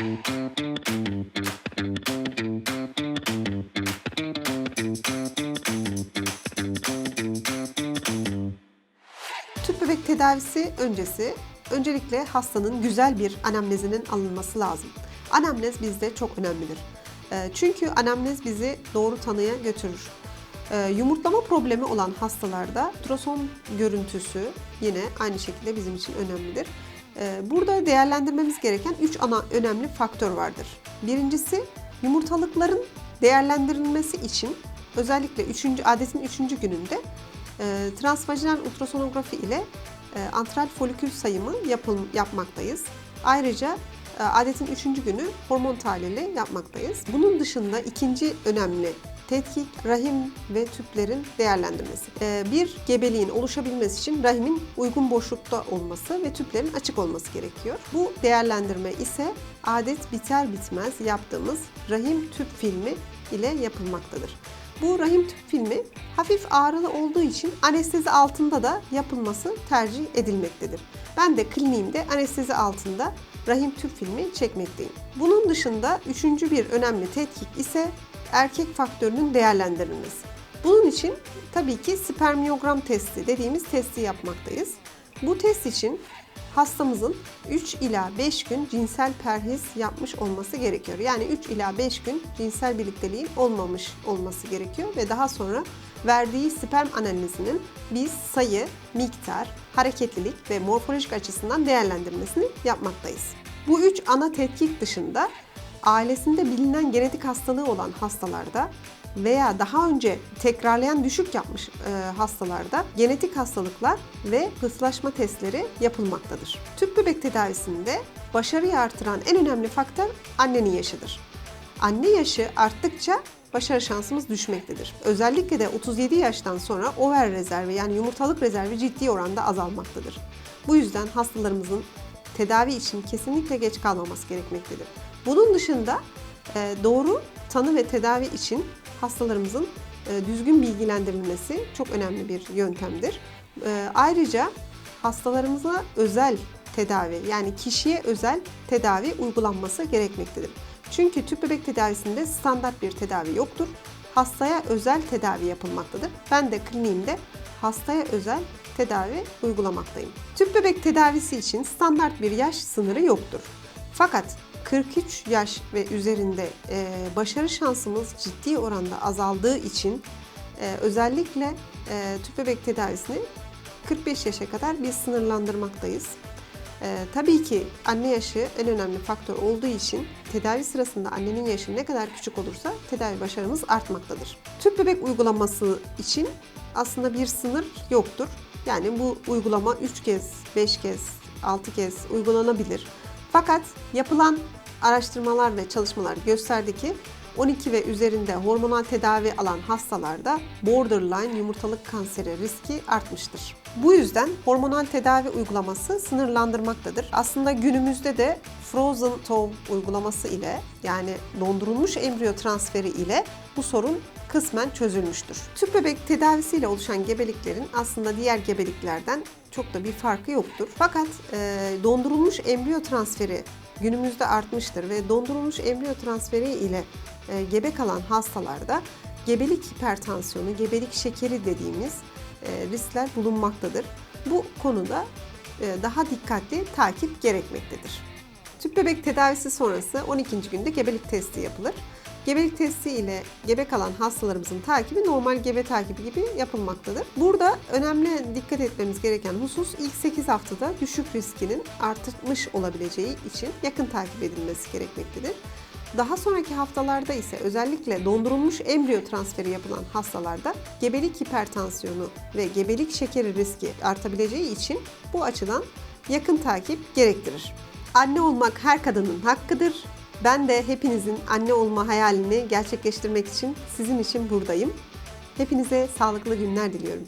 Tüp bebek tedavisi öncesi öncelikle hastanın güzel bir anamnezinin alınması lazım. Anamnez bizde çok önemlidir. Ee, Çünkü anamnez bizi doğru tanıya götürür. Ee, Yumurtlama problemi olan hastalarda ultrason görüntüsü yine aynı şekilde bizim için önemlidir. Ee, Burada değerlendirmemiz gereken 3 ana önemli faktör vardır. Birincisi yumurtalıkların değerlendirilmesi için özellikle 3. adetin 3. gününde e, transvajinal ultrasonografi ile e, antral folikül sayımı yapıl, yapmaktayız. Ayrıca adetin 3. günü hormon tahlili yapmaktayız. Bunun dışında ikinci önemli tetkik rahim ve tüplerin değerlendirmesi. E, bir gebeliğin oluşabilmesi için rahimin uygun boşlukta olması ve tüplerin açık olması gerekiyor. Bu değerlendirme ise adet biter bitmez yaptığımız rahim tüp filmi ile yapılmaktadır. Bu rahim tüp filmi hafif ağrılı olduğu için anestezi altında da yapılması tercih edilmektedir. Ben de kliniğimde anestezi altında rahim tüp filmi çekmekteyim. Bunun dışında üçüncü bir önemli tetkik ise erkek faktörünün değerlendirilmesi. Bunun için tabii ki spermiyogram testi dediğimiz testi yapmaktayız. Bu test için hastamızın 3 ila 5 gün cinsel perhiz yapmış olması gerekiyor. Yani 3 ila 5 gün cinsel birlikteliğin olmamış olması gerekiyor ve daha sonra verdiği sperm analizinin biz sayı, miktar, hareketlilik ve morfolojik açısından değerlendirmesini yapmaktayız. Bu üç ana tetkik dışında ailesinde bilinen genetik hastalığı olan hastalarda veya daha önce tekrarlayan düşük yapmış e, hastalarda genetik hastalıklar ve hıslaşma testleri yapılmaktadır. Tüp bebek tedavisinde başarıyı artıran en önemli faktör annenin yaşıdır. Anne yaşı arttıkça başarı şansımız düşmektedir. Özellikle de 37 yaştan sonra over rezervi yani yumurtalık rezervi ciddi oranda azalmaktadır. Bu yüzden hastalarımızın tedavi için kesinlikle geç kalmaması gerekmektedir. Bunun dışında doğru tanı ve tedavi için hastalarımızın e, düzgün bilgilendirilmesi çok önemli bir yöntemdir. E, Ayrıca hastalarımıza özel tedavi yani kişiye özel tedavi uygulanması gerekmektedir. Çünkü tüp bebek tedavisinde standart bir tedavi yoktur. Hastaya özel tedavi yapılmaktadır. Ben de kliniğimde hastaya özel tedavi uygulamaktayım. Tüp bebek tedavisi için standart bir yaş sınırı yoktur. Fakat 43 yaş ve üzerinde e, başarı şansımız ciddi oranda azaldığı için e, özellikle e, tüp bebek tedavisini 45 yaşa kadar biz sınırlandırmaktayız. Ee, tabii ki anne yaşı en önemli faktör olduğu için tedavi sırasında annenin yaşı ne kadar küçük olursa tedavi başarımız artmaktadır. Tüp bebek uygulaması için aslında bir sınır yoktur. Yani bu uygulama 3 kez, 5 kez, 6 kez uygulanabilir. Fakat yapılan araştırmalar ve çalışmalar gösterdi ki 12 ve üzerinde hormonal tedavi alan hastalarda borderline yumurtalık kanseri riski artmıştır. Bu yüzden hormonal tedavi uygulaması sınırlandırmaktadır. Aslında günümüzde de frozen tov uygulaması ile yani dondurulmuş embriyo transferi ile bu sorun kısmen çözülmüştür. Tüp bebek tedavisiyle oluşan gebeliklerin aslında diğer gebeliklerden çok da bir farkı yoktur. Fakat e, dondurulmuş embriyo transferi günümüzde artmıştır ve dondurulmuş embriyo transferi ile e, gebe kalan hastalarda gebelik hipertansiyonu, gebelik şekeri dediğimiz e, riskler bulunmaktadır. Bu konuda e, daha dikkatli takip gerekmektedir. Tüp bebek tedavisi sonrası 12. günde gebelik testi yapılır. Gebelik testi ile gebe kalan hastalarımızın takibi normal gebe takibi gibi yapılmaktadır. Burada önemli dikkat etmemiz gereken husus ilk 8 haftada düşük riskinin artmış olabileceği için yakın takip edilmesi gerekmektedir. Daha sonraki haftalarda ise özellikle dondurulmuş embriyo transferi yapılan hastalarda gebelik hipertansiyonu ve gebelik şekeri riski artabileceği için bu açıdan yakın takip gerektirir. Anne olmak her kadının hakkıdır. Ben de hepinizin anne olma hayalini gerçekleştirmek için sizin için buradayım. Hepinize sağlıklı günler diliyorum.